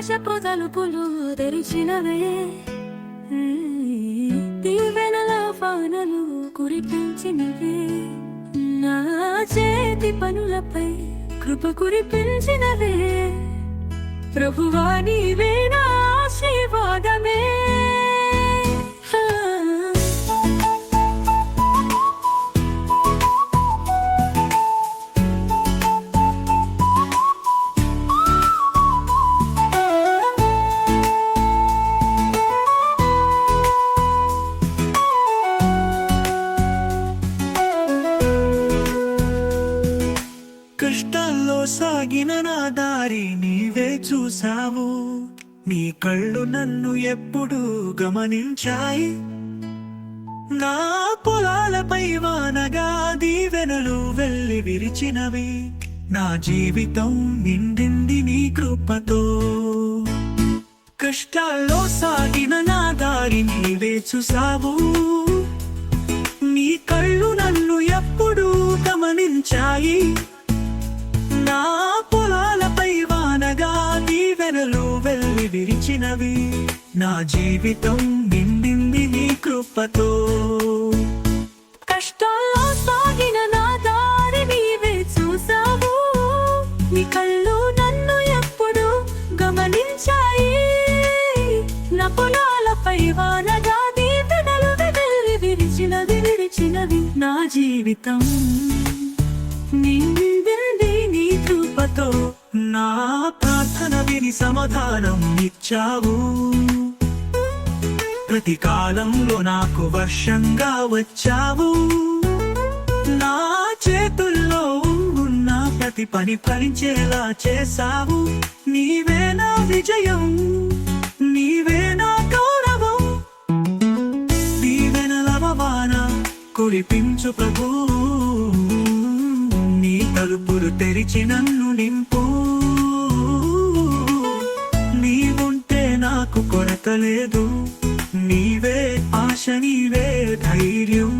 ఆశపు తలుపులు తెరిచినవే దీవెనల వానలు కురిపించినవే నా చేతి పనులపై కృప కురిపించినవే ప్రభువా నీవే సాగిన నా దారి నీవే చూసావు నీ కళ్ళు నన్ను ఎప్పుడు గమనించాయి. నా పొలాలపై వానగా దీవెనలు వెళ్ళి విరిచినవి. నా జీవితం నిండింది నీ కృపతో. కష్టాల్లో సాగిన నా దారి నీవే చూసావు విరిచినవి నా జీవితం నిండింది నీ కృపతో. కష్టాల్లో సాగిన నా దారి నీవే చూసావు నీ కళ్ళు నన్ను ఎప్పుడు గమనించాయి. నా పొలాలపై వానగా దీవెనలు వెళ్ళి విరిచినది విరిచినది నా జీవితం. నిండింది నీ కృపతో నా ప్రార్థన విని సమాధానం ఇచ్చావు. ప్రతి కాలంలో నాకు వర్షంగా వచ్చావు. నా చేతుల్లో ఉన్న ప్రతి పని ఫలించేలా చేశావు. నీవే నా విజయం నీవే నా గౌరవం దీవెనలవవాన కురిపించు ప్రభు. నీ తలుపులు తెరిచి నన్ను నింపు నీవే ఆశ నీవే ధైర్యం